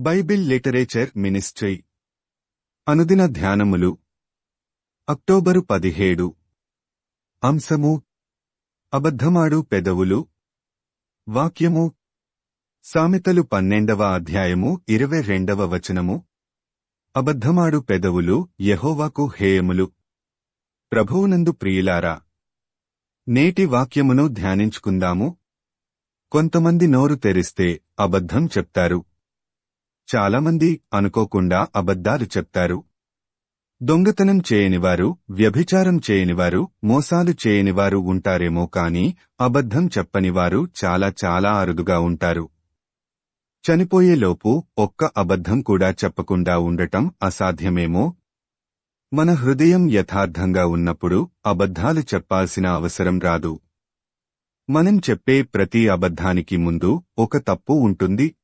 Bible literature ministry. అనుదిన ధ్యానములు. October పదిహేడు. అంశము. అబద్ధమాడు పెదవులు. వాక్యము. సామెతలు పన్నెండవ అధ్యాయము ఇరవై రెండవ వచనము. అబద్ధమాడు పెదవులు యెహోవాకు హేయములు. ప్రభువునందు ప్రియులారా నేటి వాక్యమును ధ్యానించుకుందాము. కొంతమంది నోరు తెరిస్తే అబద్ధం చెప్తారు. చాలామంది అనుకోకుండా అబద్ధాలు చెప్తారు. దొంగతనం చేయనివారు వ్యభిచారం చేయనివారు మోసాలు చేయనివారు ఉంటారేమో కాని అబద్ధం చెప్పనివారు చాలా చాలా అరుదుగా ఉంటారు. చనిపోయేలోపు ఒక్క అబద్ధం కూడా చెప్పకుండా ఉండటం అసాధ్యమేమో? మన హృదయం యథార్థంగా ఉన్నప్పుడు అబద్ధాలు చెప్పాల్సిన అవసరం రాదు. మనం చెప్పే ప్రతి అబద్ధానికి ముందు ఒక తప్పు ఉంటుంది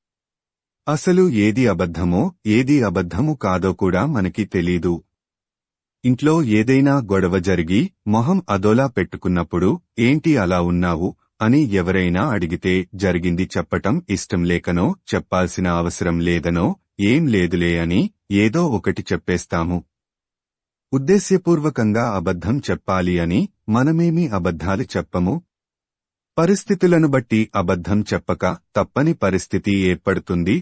అసలు ఏది అబద్ధమో ఏది అబద్ధము కాదో కూడా మనకి తెలీదు. ఇంట్లో ఏదైనా గొడవ జరిగి మొహం అదోలా పెట్టుకున్నప్పుడు ఏంటి అలా ఉన్నావు? అని ఎవరైనా అడిగితే జరిగింది చెప్పటం ఇష్టం లేకనో చెప్పాల్సిన అవసరం లేదనో ఏం లేదులే అని ఏదో ఒకటి చెప్పేస్తాము. ఉద్దేశ్యపూర్వకంగా అబద్ధం చెప్పాలి అని మనమేమీ అబద్ధాలు చెప్పము? పరిస్థితులను బట్టి అబద్ధం చెప్పక తప్పని పరిస్థితి ఏర్పడుతుంది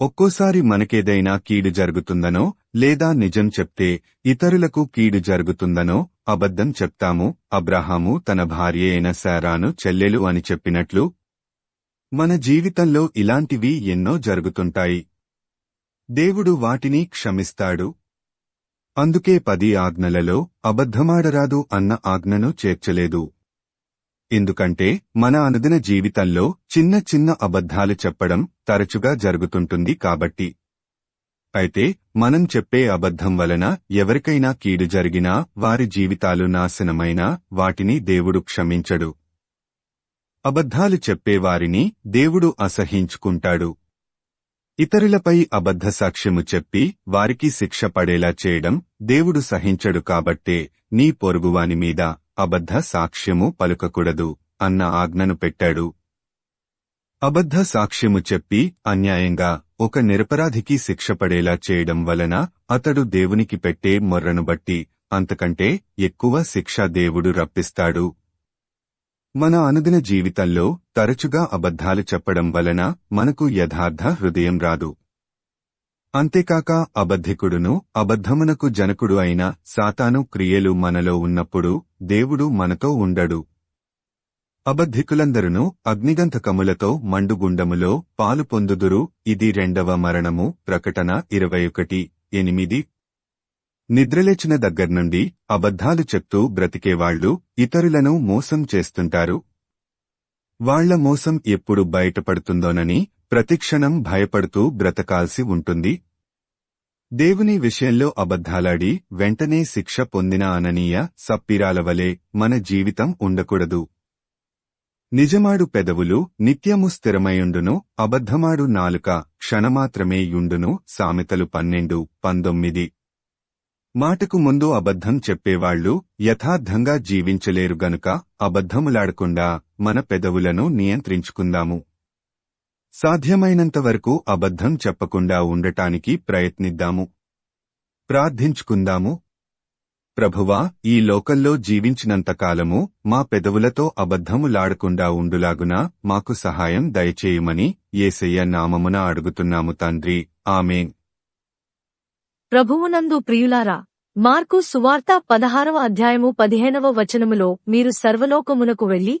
ఒక్కోసారి మనకేదైనా కీడు జరుగుతుందనో లేదా నిజం చెప్తే ఇతరులకు కీడు జరుగుతుందనో అబద్ధం చెప్తాము అబ్రహాము తన భార్య అయిన శారాను చెల్లెలు అని చెప్పినట్లు మన జీవితంలో ఇలాంటివి ఎన్నో జరుగుతుంటాయి. దేవుడు వాటిని క్షమిస్తాడు. అందుకే పది ఆజ్ఞలలో అబద్ధమాడరాదు అన్న ఆజ్ఞను చేర్చలేదు. ఎందుకంటే మన అనుదిన జీవితంలో చిన్న చిన్న అబద్ధాలు చెప్పడం తరచుగా జరుగుతుంటుంది కాబట్టి. అయితే మనం చెప్పే అబద్ధం వలన ఎవరికైనా కీడు జరిగినా వారి జీవితాలు నాశనమైనా వాటిని దేవుడు క్షమించడు. అబద్ధాలు చెప్పేవారిని దేవుడు అసహించుకుంటాడు. ఇతరులపై అబద్ధ సాక్ష్యము చెప్పి వారికి శిక్ష పడేలా చేయడం దేవుడు సహించడు కాబట్టే నీ పొరుగువాని మీద. అబద్ధ సాక్ష్యము పలుకకూడదు అన్న ఆజ్ఞను పెట్టాడు. అబద్ధ సాక్ష్యము చెప్పి అన్యాయంగా ఒక నిరపరాధికి శిక్షపడేలా చేయడం వలన అతడు దేవునికి పెట్టే మొర్రను బట్టి అంతకంటే ఎక్కువ శిక్ష దేవుడు రప్పిస్తాడు. మన అనుదిన జీవితంలో తరచుగా అబద్ధాలు చెప్పడం వలన మనకు యథార్థ హృదయం రాదు. అంతేకాక అబద్ధికుడును అబద్ధమునకు జనకుడు అయిన సాతాను క్రియలు మనలో ఉన్నప్పుడు దేవుడు మనతో ఉండడు. అబద్ధికులందరును అగ్నిగంధకములతో మండుగుండములో పాలు పొందుదురు. ఇది రెండవ మరణము. ప్రకటన ఇరవై ఒకటి ఎనిమిది. నిద్రలేచిన దగ్గర్నుండి అబద్ధాలు చెప్తూ బ్రతికేవాళ్ళు ఇతరులను మోసం చేస్తుంటారు. వాళ్ళ మోసం ఎప్పుడు బయటపడుతుందోనని ప్రతిక్షణం భయపడుతూ బ్రతకాల్సి ఉంటుంది. దేవుని విషయంలో అబద్ధాలాడి వెంటనే శిక్ష పొందిన అననీయ సప్పిరాల వలె మన జీవితం ఉండకూడదు. నిజమాడు పెదవులు నిత్యము స్థిరమయుండును అబద్ధమాడు నాలుక క్షణమాత్రమే యుండును సామెతలు పన్నెండు పంతొమ్మిది. మాటకు ముందు అబద్ధం చెప్పేవాళ్ళు యథార్థంగా జీవించలేరు గనుక అబద్ధములాడకుండా మన పెదవులను నియంత్రించుకుందాము. సాధ్యమైనంతవరకు అబద్ధం చెప్పకుండా ఉండటానికి ప్రయత్నిద్దాము. ప్రార్థించుకుందాము. ప్రభువా ఈ లోకల్లో జీవించినంతకాలము మా పెదవులతో అబద్ధములాడకుండా ఉండులాగున మాకు సహాయం దయచేయమని ఏసయ్య నామమున అడుగుతున్నాము తండ్రి. ఆమెన్. ప్రభువునందు ప్రియులారా మార్కు సువార్త పదహారవ అధ్యాయము పదిహేనవ వచనములో మీరు సర్వలోకమునకు వెళ్ళి